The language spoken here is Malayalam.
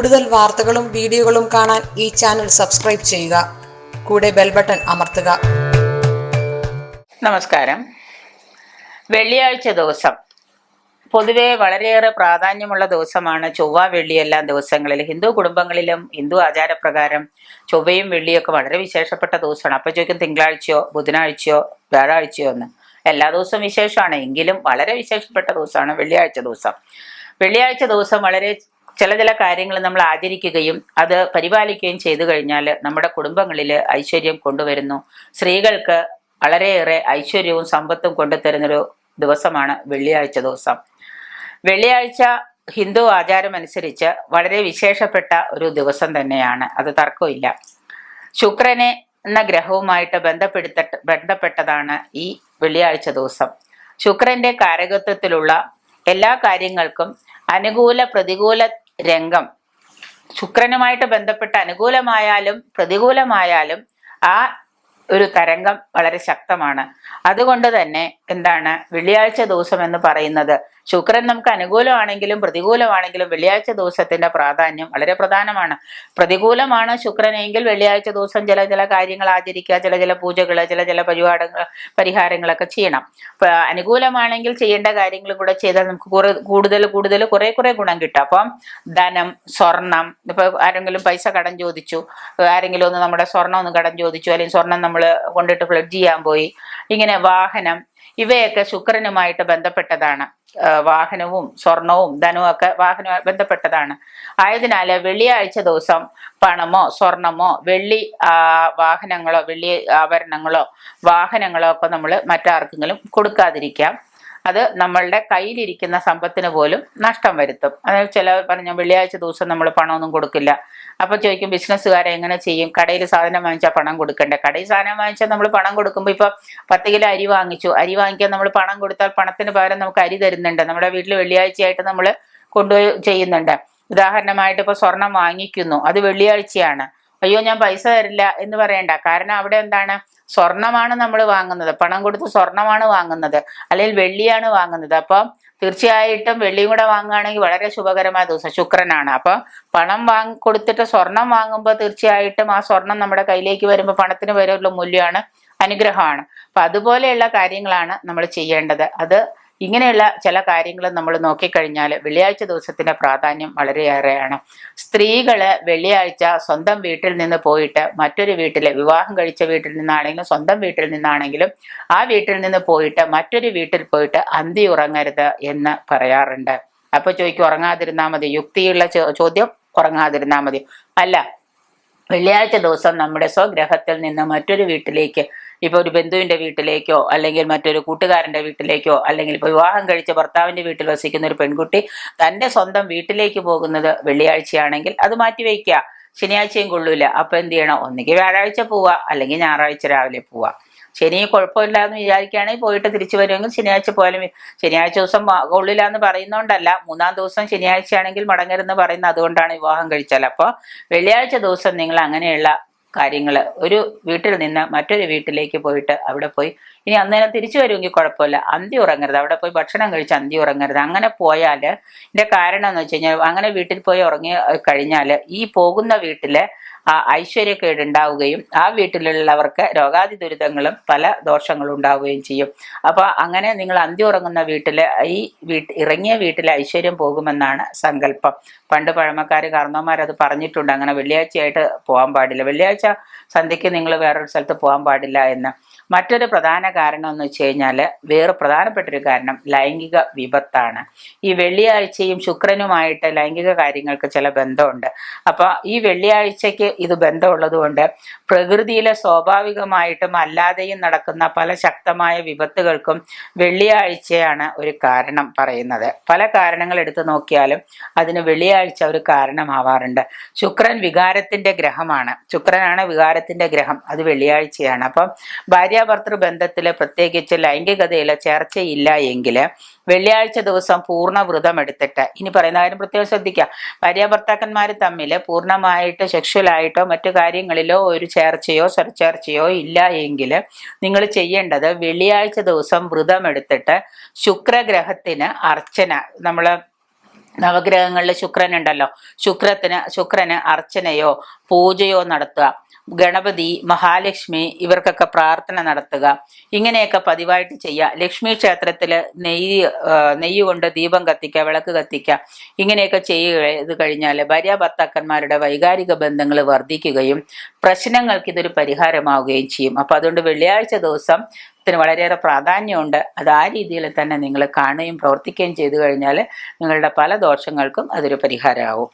കൂടുതൽ വാർത്തകളും വീഡിയോകളും കാണാൻ ഈ ചാനൽ സബ്സ്ക്രൈബ് ചെയ്യുക. കൂടെ ബെൽ ബട്ടൺ അമർത്തുക. നമസ്കാരം. വെള്ളിയാഴ്ച ദിവസം. പൊതുവെ വളരെയേറെ പ്രാധാന്യമുള്ള ദിവസമാണ് ചൊവ്വ വെള്ളി എല്ലാ ദിവസങ്ങളിൽ. ഹിന്ദു കുടുംബങ്ങളിലും ഹിന്ദു ആചാരപ്രകാരം ചൊവ്വയും വെള്ളിയൊക്കെ വളരെ വിശേഷപ്പെട്ട ദിവസമാണ്. അപ്പോൾ ചോദിക്കും തിങ്കളാഴ്ചയോ ബുധനാഴ്ചയോ വ്യാഴാഴ്ചയോ എന്ന്. എല്ലാ ദിവസവും വിശേഷമാണ്. എങ്കിലും വളരെ വിശേഷപ്പെട്ട ദിവസമാണ് വെള്ളിയാഴ്ച ദിവസം. വെള്ളിയാഴ്ച ദിവസം വളരെ ചില ചില കാര്യങ്ങൾ നമ്മൾ ആചരിക്കുകയും അത് പരിപാലിക്കുകയും ചെയ്തു കഴിഞ്ഞാൽ നമ്മുടെ കുടുംബങ്ങളിൽ ഐശ്വര്യം കൊണ്ടുവരുന്നു. സ്ത്രീകൾക്ക് വളരെയേറെ ഐശ്വര്യവും സമ്പത്തും കൊണ്ടുതരുന്നൊരു ദിവസമാണ് വെള്ളിയാഴ്ച ദിവസം. വെള്ളിയാഴ്ച ഹിന്ദു ആചാരം അനുസരിച്ച് വളരെ വിശേഷപ്പെട്ട ഒരു ദിവസം തന്നെയാണ്. അത് തർക്കമില്ല. ശുക്രനെ എന്ന ഗ്രഹവുമായിട്ട് ബന്ധപ്പെടുത്ത ബന്ധപ്പെട്ടതാണ് ഈ വെള്ളിയാഴ്ച ദിവസം. ശുക്രന്റെ കാരകത്വത്തിലുള്ള എല്ലാ കാര്യങ്ങൾക്കും അനുകൂല പ്രതികൂല രംഗം. ശുക്രനുമായിട്ട് ബന്ധപ്പെട്ട് അനുകൂലമായാലും പ്രതികൂലമായാലും ആ ഒരു തരംഗം വളരെ ശക്തമാണ്. അതുകൊണ്ട് തന്നെ എന്താണ് വെള്ളിയാഴ്ച ദിവസം എന്ന് പറയുന്നത് ശുക്രൻ നമുക്ക് അനുകൂലമാണെങ്കിലും പ്രതികൂലമാണെങ്കിലും വെള്ളിയാഴ്ച ദിവസത്തിന്റെ പ്രാധാന്യം വളരെ പ്രധാനമാണ്. പ്രതികൂലമാണ് ശുക്രനെങ്കിൽ വെള്ളിയാഴ്ച ദിവസം ചില ചില കാര്യങ്ങൾ ആചരിക്കുക ചില ചില പൂജകൾ ചില ചില പരിപാടികൾ പരിഹാരങ്ങളൊക്കെ ചെയ്യണം. അനുകൂലമാണെങ്കിൽ ചെയ്യേണ്ട കാര്യങ്ങളും കൂടെ ചെയ്താൽ നമുക്ക് കുറെ കൂടുതൽ കൂടുതൽ കുറെ കുറെ ഗുണം കിട്ടും. അപ്പം ധനം സ്വർണം ഇപ്പൊ ആരെങ്കിലും പൈസ കടം ചോദിച്ചു ആരെങ്കിലും ഒന്ന് നമ്മുടെ സ്വർണം ഒന്ന് കടം ചോദിച്ചു അല്ലെങ്കിൽ സ്വർണം നമ്മൾ കൊണ്ടിട്ട് ഫ്ലഡ് ചെയ്യാൻ പോയി ഇങ്ങനെ വാഹനം ഇവയൊക്കെ ശുക്രനുമായിട്ട് ബന്ധപ്പെട്ടതാണ്. വാഹനവും സ്വർണവും ധനവും ഒക്കെ വാഹനവുമായി ബന്ധപ്പെട്ടതാണ്. ആയതിനാൽ വെള്ളിയാഴ്ച ദിവസം പണമോ സ്വർണമോ വെള്ളി വാഹനങ്ങളോ വെള്ളി ആഭരണങ്ങളോ വാഹനങ്ങളോ ഒക്കെ നമ്മൾ മറ്റാർക്കെങ്കിലും കൊടുക്കാതിരിക്കാം. അത് നമ്മളുടെ കയ്യിലിരിക്കുന്ന സമ്പത്തിന് പോലും നഷ്ടം വരുത്തും. അതായത് ചില പറഞ്ഞ വെള്ളിയാഴ്ച ദിവസം നമ്മൾ പണമൊന്നും കൊടുക്കില്ല. അപ്പൊ ചോദിക്കും ബിസിനസ്സുകാരെ എങ്ങനെ ചെയ്യും? കടയിൽ സാധനം വാങ്ങിച്ചാൽ പണം കൊടുക്കണ്ടേ? കടയിൽ സാധനം വാങ്ങിച്ചാൽ നമ്മൾ പണം കൊടുക്കുമ്പോൾ ഇപ്പൊ പത്ത് കിലോ അരി വാങ്ങിച്ചു. അരി വാങ്ങിക്കാൻ നമ്മൾ പണം കൊടുത്താൽ പണത്തിന് പകരം നമുക്ക് അരി തരുന്നുണ്ട്. നമ്മുടെ വീട്ടിൽ വെള്ളിയാഴ്ചയായിട്ട് നമ്മൾ കൊണ്ടുപോയി ചെയ്യുന്നുണ്ട്. ഉദാഹരണമായിട്ട് ഇപ്പൊ സ്വർണം വാങ്ങിക്കുന്നു. അത് വെള്ളിയാഴ്ചയാണ്. അയ്യോ ഞാൻ പൈസ തരില്ല എന്ന് പറയണ്ട. കാരണം അവിടെ എന്താണ്? സ്വർണമാണ് നമ്മൾ വാങ്ങുന്നത്. പണം കൊടുത്ത് സ്വർണമാണ് വാങ്ങുന്നത്. അല്ലെങ്കിൽ വെള്ളിയാണ് വാങ്ങുന്നത്. അപ്പം തീർച്ചയായിട്ടും വെള്ളിയും കൂടെ വാങ്ങുകയാണെങ്കിൽ വളരെ ശുഭകരമായ ദിവസം. ശുക്രനാണ്. അപ്പൊ പണം വാങ്ങി കൊടുത്തിട്ട് സ്വർണം വാങ്ങുമ്പോൾ തീർച്ചയായിട്ടും ആ സ്വർണം നമ്മുടെ കയ്യിലേക്ക് വരുമ്പോൾ പണത്തിന് വരെയുള്ള മൂല്യമാണ് അനുഗ്രഹമാണ്. അപ്പൊ അതുപോലെയുള്ള കാര്യങ്ങളാണ് നമ്മൾ ചെയ്യേണ്ടത്. അത് ഇങ്ങനെയുള്ള ചില കാര്യങ്ങൾ നമ്മൾ നോക്കിക്കഴിഞ്ഞാൽ വെള്ളിയാഴ്ച ദിവസത്തിന്റെ പ്രാധാന്യം വളരെയേറെയാണ്. സ്ത്രീകൾ വെള്ളിയാഴ്ച സ്വന്തം വീട്ടിൽ നിന്ന് പോയിട്ട് മറ്റൊരു വീട്ടിലെ വിവാഹം കഴിച്ച വീട്ടിൽ നിന്നാണെങ്കിലും സ്വന്തം വീട്ടിൽ നിന്നാണെങ്കിലും ആ വീട്ടിൽ നിന്ന് പോയിട്ട് മറ്റൊരു വീട്ടിൽ പോയിട്ട് അന്തി ഉറങ്ങരുത് എന്ന് പറയാറുണ്ട്. അപ്പോൾ ചോദിക്കും ഉറങ്ങാതിരുന്നാൽ മതി? യുക്തിയുള്ള ചോദ്യം ഉറങ്ങാതിരുന്നാൽ മതി. അല്ല വെള്ളിയാഴ്ച ദിവസം നമ്മുടെ സ്വഗ്രഹത്തിൽ നിന്ന് മറ്റൊരു വീട്ടിലേക്ക് ഇപ്പൊ ഒരു ബന്ധുവിന്റെ വീട്ടിലേക്കോ അല്ലെങ്കിൽ മറ്റൊരു കൂട്ടുകാരന്റെ വീട്ടിലേക്കോ അല്ലെങ്കിൽ ഇപ്പൊ വിവാഹം കഴിച്ച ഭർത്താവിന്റെ വീട്ടിൽ വസിക്കുന്ന ഒരു പെൺകുട്ടി തന്റെ സ്വന്തം വീട്ടിലേക്ക് പോകുന്നത് വെള്ളിയാഴ്ചയാണെങ്കിൽ അത് മാറ്റിവെക്കുക ശനിയാഴ്ചയും കൊള്ളൂല. അപ്പൊ എന്ത് ചെയ്യണം? ഒന്നുകിൽ വ്യാഴാഴ്ച പോവുക അല്ലെങ്കിൽ ഞായറാഴ്ച രാവിലെ പോവുക. ശനി കുഴപ്പമില്ല എന്ന് വിചാരിക്കുകയാണെങ്കിൽ പോയിട്ട് തിരിച്ചു വരുമെങ്കിൽ ശനിയാഴ്ച പോയാലും ശനിയാഴ്ച ദിവസം കൊള്ളില്ല എന്ന് പറയുന്നോണ്ടല്ല. മൂന്നാം ദിവസം ശനിയാഴ്ചയാണെങ്കിൽ മടങ്ങരുന്ന് പറയുന്ന അതുകൊണ്ടാണ് വിവാഹം കഴിച്ചാൽ. അപ്പോൾ വെള്ളിയാഴ്ച ദിവസം നിങ്ങൾ അങ്ങനെയുള്ള കാര്യങ്ങൾ ഒരു വീട്ടിൽ നിന്ന് മറ്റൊരു വീട്ടിലേക്ക് പോയിട്ട് അവിടെ പോയി. ഇനി അന്നേരം തിരിച്ചു വരുമെങ്കിൽ കുഴപ്പമില്ല. അന്തി ഉറങ്ങരുത്. അവിടെ പോയി ഭക്ഷണം കഴിച്ച് അന്തി ഉറങ്ങരുത്. അങ്ങനെ പോയാൽ ഇതിന്റെ കാരണം എന്ന് വെച്ച് കഴിഞ്ഞാൽ അങ്ങനെ വീട്ടിൽ പോയി ഉറങ്ങി കഴിഞ്ഞാൽ ഈ പോകുന്ന വീട്ടിൽ ആ ഐശ്വര്യക്കേട് ഉണ്ടാവുകയും ആ വീട്ടിലുള്ളവർക്ക് രോഗാതി ദുരിതങ്ങളും പല ദോഷങ്ങളും ഉണ്ടാവുകയും ചെയ്യും. അപ്പോൾ അങ്ങനെ നിങ്ങൾ അന്തി ഉറങ്ങുന്ന വീട്ടിൽ ഈ വീട്ട് ഇറങ്ങിയ വീട്ടിൽ ഐശ്വര്യം പോകുമെന്നാണ് സങ്കല്പം. പണ്ട് പഴമക്കാർ കാരണവന്മാരത് പറഞ്ഞിട്ടുണ്ട്. അങ്ങനെ വെള്ളിയാഴ്ചയായിട്ട് പോകാൻ പാടില്ല. വെള്ളിയാഴ്ച സന്ധ്യയ്ക്ക് നിങ്ങൾ വേറൊരു സ്ഥലത്ത് പോകാൻ പാടില്ല എന്ന്. മറ്റൊരു പ്രധാന കാരണം എന്ന് വെച്ച് കഴിഞ്ഞാൽ വേറെ പ്രധാനപ്പെട്ടൊരു കാരണം ലൈംഗിക വിപത്താണ്. ഈ വെള്ളിയാഴ്ചയും ശുക്രനുമായിട്ട് ലൈംഗിക കാര്യങ്ങൾക്ക് ചില ബന്ധമുണ്ട്. അപ്പോൾ ഈ വെള്ളിയാഴ്ചയ്ക്ക് ഇത് ബന്ധമുള്ളതുകൊണ്ട് പ്രകൃതിയിലെ സ്വാഭാവികമായിട്ടും അല്ലാതെയും നടക്കുന്ന പല ശക്തമായ വിപത്തുകൾക്കും വെള്ളിയാഴ്ചയാണ് ഒരു കാരണം പറയുന്നത്. പല കാരണങ്ങൾ എടുത്തു നോക്കിയാലും അതിന് വെള്ളിയാഴ്ച ഒരു കാരണമാവാറുണ്ട്. ശുക്രൻ വികാരത്തിന്റെ ഗ്രഹമാണ്. ശുക്രനാണ് വികാരത്തിന്റെ ഗ്രഹം. അത് വെള്ളിയാഴ്ചയാണ്. അപ്പം ഭാര്യാഭർത്തൃ ബന്ധത്തിൽ പ്രത്യേകിച്ച് ലൈംഗികതയിൽ ചർച്ചയില്ല എങ്കിൽ വെള്ളിയാഴ്ച ദിവസം പൂർണ വ്രതം എടുത്തിട്ട് ഇനി പറയുന്ന കാര്യം പ്രത്യേകം ശ്രദ്ധിക്കുക ഭാര്യാഭർത്താക്കന്മാർ തമ്മിൽ പൂർണമായിട്ട് സെക്ഷലായിട്ടോ മറ്റു കാര്യങ്ങളിലോ ഒരു ചേർച്ചയോ സർച്ചേർച്ചയോ ഇല്ല എങ്കിൽ നിങ്ങൾ ചെയ്യേണ്ടത് വെള്ളിയാഴ്ച ദിവസം വ്രതം എടുത്തിട്ട് ശുക്രഗ്രഹത്തിന് അർച്ചന നമ്മൾ നവഗ്രഹങ്ങളിൽ ശുക്രൻ ഉണ്ടല്ലോ ശുക്രത്തിന് ശുക്രന് അർച്ചനയോ പൂജയോ നടത്തുക. ഗണപതി മഹാലക്ഷ്മി ഇവർക്കൊക്കെ പ്രാർത്ഥന നടത്തുക. ഇങ്ങനെയൊക്കെ പതിവായിട്ട് ചെയ്യുക. ലക്ഷ്മി ക്ഷേത്രത്തിൽ നെയ്യ് നെയ്യ് കൊണ്ട് ദീപം കത്തിക്കുക വിളക്ക് കത്തിക്കുക ഇങ്ങനെയൊക്കെ ചെയ്യുക. ഇത് കഴിഞ്ഞാൽ ഭാര്യ ഭർത്താക്കന്മാരുടെ വൈകാരിക ബന്ധങ്ങൾ വർദ്ധിക്കുകയും പ്രശ്നങ്ങൾക്ക് ഇതൊരു പരിഹാരമാവുകയും ചെയ്യും. അപ്പം അതുകൊണ്ട് വെള്ളിയാഴ്ച ദിവസം ത്തിന് വളരെയേറെ പ്രാധാന്യമുണ്ട്. അത് ആ രീതിയിൽ തന്നെ നിങ്ങൾ കാണുകയും പ്രവർത്തിക്കുകയും ചെയ്തു കഴിഞ്ഞാൽ നിങ്ങളുടെ പല ദോഷങ്ങൾക്കും അതൊരു പരിഹാരമാവും.